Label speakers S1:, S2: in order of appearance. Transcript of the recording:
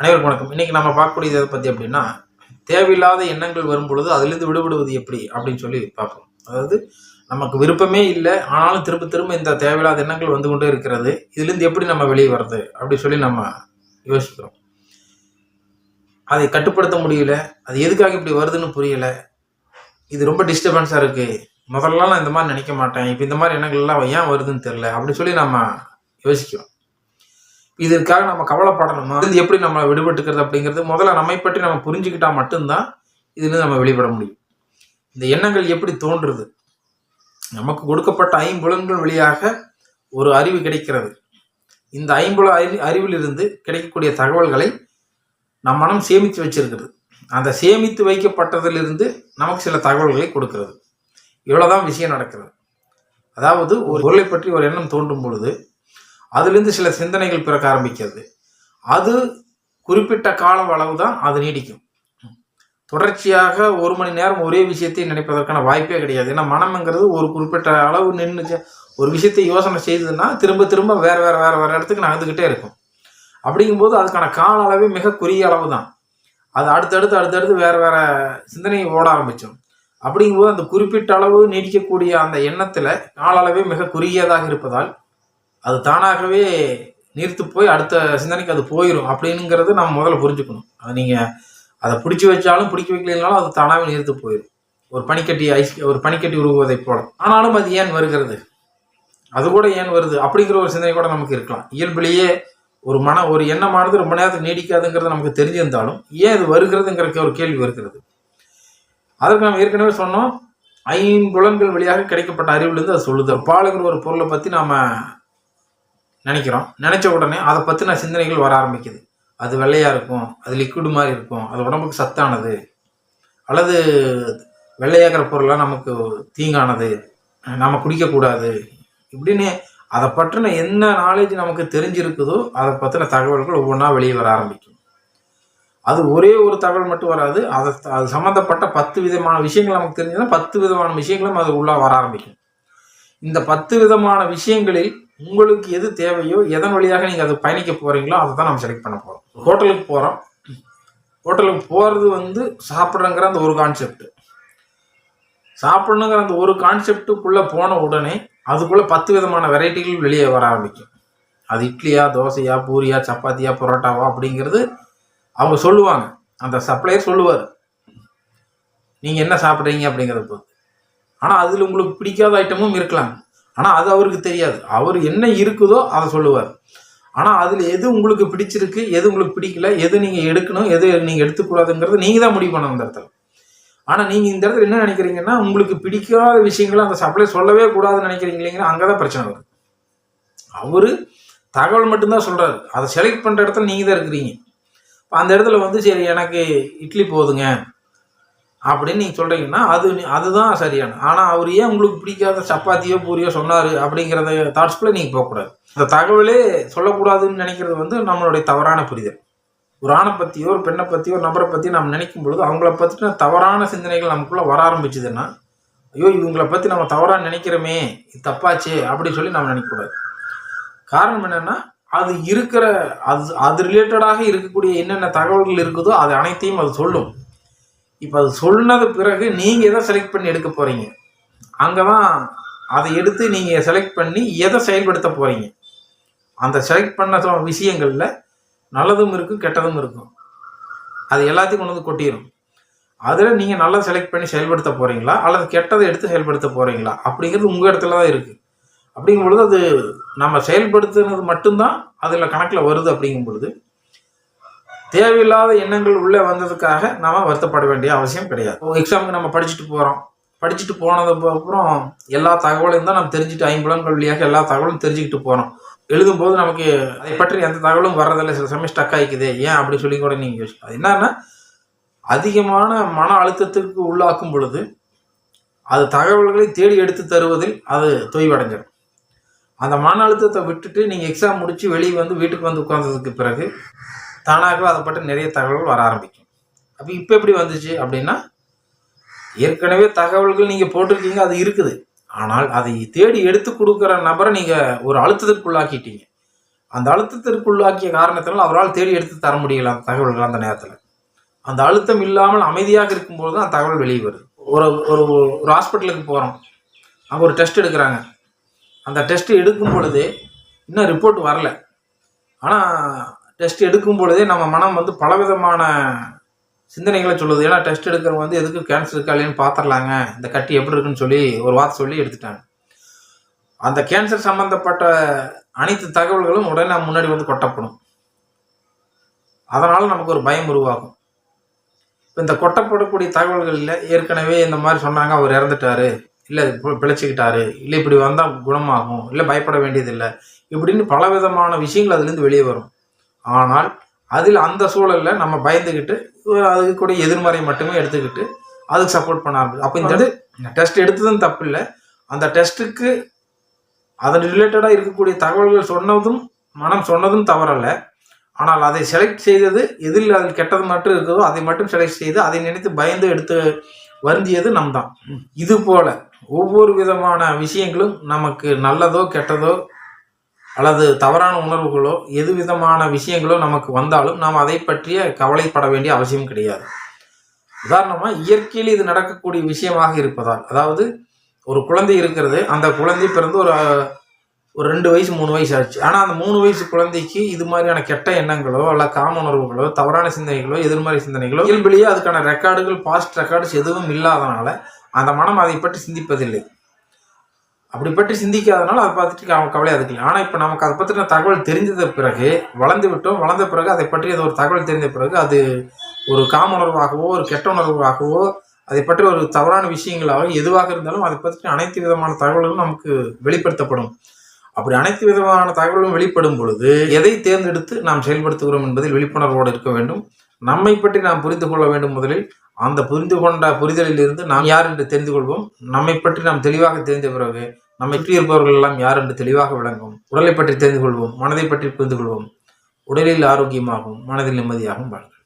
S1: அனைவருக்கும் வணக்கம். இன்னைக்கு நம்ம பார்க்கக்கூடியது எதை பற்றி அப்படின்னா தேவையில்லாத எண்ணங்கள் வரும் பொழுது அதுலேருந்து விடுபடுவது எப்படி அப்படின்னு சொல்லி பார்ப்போம். அதாவது நமக்கு விருப்பமே இல்லை ஆனாலும் திரும்ப திரும்ப இந்த தேவையில்லாத எண்ணங்கள் வந்து கொண்டே இருக்கிறது. இதுலேருந்து எப்படி நம்ம வெளியே வர்றது அப்படி சொல்லி நம்ம யோசிக்கிறோம். அதை கட்டுப்படுத்த முடியல அது எதுக்காக இப்படி வருதுன்னு புரியலை. இது ரொம்ப டிஸ்டர்பன்ஸாக இருக்குது முதல்லலாம் நான் இந்த மாதிரி நினைக்க மாட்டேன். இப்போ இந்த மாதிரி எண்ணங்கள்லாம் ஏன் வருதுன்னு தெரில அப்படின்னு சொல்லி நம்ம யோசிக்கிறோம். இதற்காக நம்ம கவலைப்படணுமா இது எப்படி நம்ம விடுபட்டுக்கிறது அப்படிங்கிறது முதல்ல நம்மை பற்றி நம்ம புரிஞ்சுக்கிட்டா மட்டும்தான் இதுலேருந்து நம்ம வெளிப்பட முடியும். இந்த எண்ணங்கள் எப்படி தோன்றுறது? நமக்கு கொடுக்கப்பட்ட ஐம்புலன்கள் வழியாக ஒரு அறிவு கிடைக்கிறது. இந்த ஐம்புல அறி அறிவிலிருந்து கிடைக்கக்கூடிய தகவல்களை நம் மனம் சேமித்து வச்சிருக்கிறது. அந்த சேமித்து வைக்கப்பட்டதிலிருந்து நமக்கு சில தகவல்களை கொடுக்கிறது. இவ்வளோதான் விஷயம் நடக்கிறது. அதாவது ஒரு பொருளை பற்றி ஒரு எண்ணம் தோன்றும் பொழுது அதுலேருந்து சில சிந்தனைகள் பிறக்க ஆரம்பிக்கிறது. அது குறிப்பிட்ட காலம் அளவு தான் அது நீடிக்கும். தொடர்ச்சியாக ஒரு மணி நேரம் ஒரே விஷயத்தை நினைப்பதற்கான வாய்ப்பே கிடையாது. ஏன்னா மனம்ங்கிறது ஒரு குறிப்பிட்ட அளவு நின்று ஒரு விஷயத்தை யோசனை செய்ததுன்னா திரும்ப திரும்ப வேறு வேறு வேறு வேறு இடத்துக்கு நகர்ந்துக்கிட்டே இருக்கும். அப்படிங்கும்போது அதுக்கான கால அளவே மிக குறுகிய அளவு தான் அது அடுத்தடுத்து அடுத்தடுத்து வேறு வேறு சிந்தனையை ஓட ஆரம்பித்தோம் அப்படிங்கும்போது அந்த குறிப்பிட்ட அளவு நீடிக்கக்கூடிய அந்த எண்ணத்தில் கால அளவே மிக குறுகியதாக இருப்பதால் அது தானாகவே நீர்த்து போய் அடுத்த சிந்தனைக்கு அது போயிடும் அப்படிங்கிறத நம்ம முதல்ல புரிஞ்சுக்கணும். அது நீங்கள் அதை பிடிச்சி வச்சாலும் பிடிக்க வைக்கலைனாலும் அது தானாகவே நீர்த்து போயிடும் ஒரு பனிக்கட்டி ஐஸ் ஒரு பனிக்கட்டி உருகுவதைப் போல. ஆனாலும் அது ஏன் வருகிறது? அது கூட ஏன் வருது? அப்படிங்கிற ஒரு சிந்தனை கூட நமக்கு இருக்கலாம். இயல்பிலேயே ஒரு மன ஒரு எண்ணமானது ரொம்ப நேரத்துக்கு நீடிக்காதுங்கிறது நமக்கு தெரிஞ்சிருந்தாலும் ஏன் இது வருகிறதுங்கிற ஒரு கேள்வி வருகிறது. அதற்கு நம்ம ஏற்கனவே சொன்னோம் ஐம்புலன்கள் வழியாக கிடைக்கப்பட்ட அறிவுலேருந்து அது சொல்லுது பாலுங்கிற ஒரு பொருளை பற்றி நாம் நினைக்கிறோம். நினச்ச உடனே அதை பற்றின சிந்தனைகள் வர ஆரம்பிக்குது. அது வெள்ளையாக இருக்கும் அது லிக்விடு மாதிரி இருக்கும் அது உடம்புக்கு சத்தானது அல்லது வெள்ளையாகிற பொருளாக நமக்கு தீங்கானது நம்ம குடிக்கக்கூடாது இப்படின்னு அதை பற்றின என்ன நாலேஜ் நமக்கு தெரிஞ்சிருக்குதோ அதை பற்றின தகவல்கள் ஒவ்வொன்றா வெளியே வர ஆரம்பிக்கும். அது ஒரே ஒரு தகவல் மட்டும் வராது அதை அது சம்மந்தப்பட்ட பத்து விதமான விஷயங்கள் நமக்கு தெரிஞ்சதுன்னா பத்து விதமான விஷயங்களும் அது உள்ளே வர ஆரம்பிக்கும். இந்த பத்து விதமான விஷயங்களில் உங்களுக்கு எது தேவையோ எதன் வழியாக நீங்கள் அதை பயணிக்க போகிறீங்களோ அதை தான் நம்ம செலக்ட் பண்ண போகிறோம் ஹோட்டலுக்கு போகிறோம் ஹோட்டலுக்கு போகிறது வந்து சாப்பிட்றங்கிற அந்த ஒரு கான்செப்ட் சாப்பிடணுங்கிற அந்த ஒரு கான்செப்டுக்குள்ளே போன உடனே அதுக்குள்ளே பத்து விதமான வெரைட்டிகள் வெளியே வர ஆரம்பிக்கும். அது இட்லியா தோசையா பூரியா சப்பாத்தியா பரோட்டாவா அப்படிங்கிறது அவங்க சொல்லுவாங்க. அந்த சப்ளையர் சொல்லுவார். நீங்கள் என்ன சாப்பிட்றீங்க அப்படிங்கிறத பொறுத்து. ஆனால் அதில் உங்களுக்கு பிடிக்காத ஐட்டமும் இருக்கலாம். ஆனால் அது அவருக்கு தெரியாது. அவர் என்ன இருக்குதோ அதை சொல்லுவார். ஆனால் அதில் எது உங்களுக்கு பிடிச்சிருக்கு எது உங்களுக்கு பிடிக்கல எது நீங்கள் எடுக்கணும் எது நீங்கள் எடுத்துக்கூடாதுங்கிறது நீங்கள் தான் முடிவு பண்ணணும் அந்த இடத்துல. ஆனால் நீங்கள் இந்த இடத்துல என்ன நினைக்கிறீங்கன்னா உங்களுக்கு பிடிக்காத விஷயங்களை அந்த சப்ளை சொல்லவே கூடாதுன்னு நினைக்கிறீங்க இல்லைங்களா அங்கே தான் பிரச்சனை வருது அவர் தகவல் மட்டும்தான் சொல்கிறாரு அதை செலக்ட் பண்ணுற இடத்துல நீங்கள் தான் இருக்கிறீங்க. இப்போ அந்த இடத்துல வந்து சரி எனக்கு இட்லி போதுங்க. அப்படின்னு நீங்கள் சொல்கிறீங்கன்னா அது அதுதான் சரியான. ஆனால் அவர் ஏன் உங்களுக்கு பிடிக்காத சப்பாத்தியோ பூரியோ சொன்னார் அப்படிங்கிறத தாட்ஸ்குள்ளே நீங்கள் போகக்கூடாது. அந்த தகவலே சொல்லக்கூடாதுன்னு நினைக்கிறது வந்து நம்மளுடைய தவறான புரிதல். ஒரு ஆணை பற்றியோ ஒரு பெண்ணை பற்றியோ ஒரு நபரை பற்றியோ நம்ம நினைக்கும் பொழுது அவங்கள பற்றின தவறான சிந்தனைகள் நமக்குள்ளே வர ஆரம்பிச்சுதுன்னா ஐயோ இவங்களை பற்றி நம்ம தவறாக நினைக்கிறோமே இது தப்பாச்சே அப்படின்னு சொல்லி நம்ம நினைக்கக்கூடாது. காரணம் என்னென்னா அது இருக்கிற அது அது ரிலேட்டடாக இருக்கக்கூடிய என்னென்ன தகவல்கள் இருக்குதோ அது அனைத்தையும் அது சொல்லும். இப்போ அது சொன்னது பிறகு நீங்கள் எதை செலக்ட் பண்ணி எடுக்க போகிறீங்க அங்கே தான் அதை எடுத்து நீங்கள் செலக்ட் பண்ணி எதை செயல்படுத்த போகிறீங்க அந்த செலக்ட் பண்ண விஷயங்களில் நல்லதும் இருக்கும் கெட்டதும் இருக்கும். அது எல்லாத்தையும் கொண்டு வந்து கொட்டிடும் அதில் நீங்கள் நல்லா செலக்ட் பண்ணி செயல்படுத்த போகிறீங்களா அல்லது கெட்டதை எடுத்து செயல்படுத்த போகிறீங்களா அப்படிங்கிறது உங்கள் இடத்துல தான் இருக்குது அப்படிங்கும் பொழுது அது நம்ம செயல்படுத்துனது மட்டும்தான் அதில் கணக்கில் வருது அப்படிங்கும் பொழுது தேவையில்லாத எண்ணங்கள் உள்ளே வந்ததுக்காக நாம் வருத்தப்பட வேண்டிய அவசியம் கிடையாது. எக்ஸாமுக்கு நம்ம படிச்சுட்டு போகிறோம் படிச்சுட்டு போனதுக்கு அப்புறம் எல்லா தகவலையும் தான் நம்ம தெரிஞ்சுட்டு ஐம்புலன்கள் வழியாக எல்லா தகவலும் தெரிஞ்சுக்கிட்டு போகிறோம் எழுதும்போது நமக்கு அதை பற்றி எந்த தகவலும் வர்றதில்லை. சில சமயம் ஸ்டக் ஆகிக்குது ஏன் அப்படி சொல்லி கூட நீங்கள் யோசிக்கலாம். அது என்னன்னா அதிகமான மன அழுத்தத்துக்கு உள்ளாக்கும் பொழுது அது தகவல்களை தேடி எடுத்து தருவதில் அது தொய்வடைஞ்சிடும். அந்த மன அழுத்தத்தை விட்டுட்டு நீங்கள் எக்ஸாம் முடித்து வெளியே வந்து வீட்டுக்கு வந்து உட்காந்ததுக்கு பிறகு தானாகவே அதை பற்றி நிறைய தகவல்கள் வர ஆரம்பிக்கும். அப்போ இப்போ எப்படி வந்துச்சு அப்படின்னா ஏற்கனவே தகவல்கள் நீங்கள் போட்டிருக்கீங்க அது இருக்குது. ஆனால் அதை தேடி எடுத்து கொடுக்குற நபரை நீங்கள் ஒரு அழுத்தத்திற்குள்ளாக்கிட்டீங்க. அந்த அழுத்தத்திற்குள்ளாக்கிய காரணத்தினால் அவரால் தேடி எடுத்து தர முடியல அந்த தகவல்கள் அந்த நேரத்தில். அந்த அழுத்தம் இல்லாமல் அமைதியாக இருக்கும்போது தான் தகவல் வெளியே வருது. ஒரு ஒரு ஒரு ஹாஸ்பிட்டலுக்கு போகிறோம் அங்கே ஒரு டெஸ்ட் எடுக்கிறாங்க. அந்த டெஸ்ட் எடுக்கும் பொழுது இன்னும் ரிப்போர்ட் வரல. ஆனால் டெஸ்ட் எடுக்கும் பொழுதே நம்ம மனம் வந்து பலவிதமான சிந்தனைகளை சொல்லுது. ஏன்னா டெஸ்ட் எடுக்கிறவங்க வந்து எதுக்கு கேன்சர் இருக்கா இல்லைன்னு பார்த்துடலாங்க இந்த கட்டி எப்படி இருக்குன்னு சொல்லி ஒரு வார்த்தை சொல்லி எடுத்துட்டாங்க. அந்த கேன்சர் சம்மந்தப்பட்ட அனைத்து தகவல்களும் உடனே முன்னாடி வந்து கொட்டப்படும். அதனால் நமக்கு ஒரு பயம் உருவாகும். இப்போ இந்த கொட்டப்படக்கூடிய தகவல்களில் ஏற்கனவே இந்த மாதிரி சொன்னாங்க. அவர் இறந்துட்டாரு. இல்லை பிழைச்சிக்கிட்டாரு. இல்லை இப்படி வந்தால் குணமாகும். இல்லை பயப்பட வேண்டியதில்லை. இப்படின்னு பலவிதமான விஷயங்கள் அதுலேருந்து வெளியே வரும். ஆனால் அதில் அந்த சூழலில் நம்ம பயந்துக்கிட்டு அதுக்கு கூட எதிர்மறை மட்டுமே எடுத்துக்கிட்டு அதுக்கு சப்போர்ட் பண்ண ஆரம்பிச்சு அப்போ இந்த டெஸ்ட் எடுத்ததும் தப்பு இல்லை அந்த டெஸ்ட்டுக்கு அதன் ரிலேட்டடாக இருக்கக்கூடிய தகவல்கள் சொன்னதும் மனம் சொன்னதும் தவறல்ல. ஆனால் அதை செலக்ட் செய்தது எதில் அதில் கெட்டது மட்டும் இருக்குதோ அதை மட்டும் செலக்ட் செய்து அதை நினைத்து பயந்து எடுத்து வருந்தியது நம் தான் இது போல ஒவ்வொரு விதமான விஷயங்களும் நமக்கு நல்லதோ கெட்டதோ அல்லது தவறான உணர்வுகளோ எது விதமான விஷயங்களோ நமக்கு வந்தாலும் நாம் அதை பற்றிய கவலைப்பட வேண்டிய அவசியம் கிடையாது. உதாரணமாக இயற்கையில் இது நடக்கக்கூடிய விஷயமாக இருப்பதால் அதாவது ஒரு குழந்தை இருக்கிறது அந்த குழந்தை பிறந்து ஒரு ஒரு ரெண்டு வயசு மூணு வயசு ஆச்சு. ஆனால் அந்த மூணு வயசு குழந்தைக்கு இது மாதிரியான கெட்ட எண்ணங்களோ அல்ல காம உணர்வுகளோ தவறான சிந்தனைகளோ எதிர்மறை சிந்தனைகளோ இயல்பிலேயே அதுக்கான ரெக்கார்டுகள் பாஸ்ட் ரெக்கார்ட்ஸ் எதுவும் இல்லாதனால அந்த மனம் அதை பற்றி சிந்திப்பதில்லை. அப்படி பற்றி சிந்திக்காதனால அதை பார்த்துட்டு அவன் கவலையாக இருக்கலாம் ஆனால் இப்போ நமக்கு அதை பற்றின தகவல் தெரிஞ்சத பிறகு வளர்ந்து விட்டோம் வளர்ந்த பிறகு அதை பற்றி அது ஒரு தகவல் தெரிந்த பிறகு அது ஒரு காம உணர்வாகவோ ஒரு கெட்ட உணர்வாகவோ அதை பற்றி ஒரு தவறான விஷயங்களாக எதுவாக இருந்தாலும் அதை பற்றி அனைத்து விதமான தகவல்களும் நமக்கு வெளிப்படுத்தப்படும். அப்படி அனைத்து விதமான தகவலும் வெளிப்படும் பொழுது எதை தேர்ந்தெடுத்து நாம் செயல்படுத்துகிறோம் என்பதில் விழிப்புணர்வோடு இருக்க வேண்டும். நம்மை பற்றி நாம் புரிந்து கொள்ள வேண்டும் முதலில். அந்த புரிந்து கொண்ட புரிதலில் இருந்து நாம் யார் என்று தெரிந்து கொள்வோம். நம்மை பற்றி நாம் தெளிவாக தெரிந்த பிறகு நம்மை சுற்றி இருப்பவர்கள் எல்லாம் யார் என்று தெளிவாக விளங்கும். உடலை பற்றி தெரிந்து கொள்வோம். மனதை பற்றி புரிந்து கொள்வோம். உடலில் ஆரோக்கியமாகவும் மனதில் நிம்மதியாகவும் வாழ்கிறோம்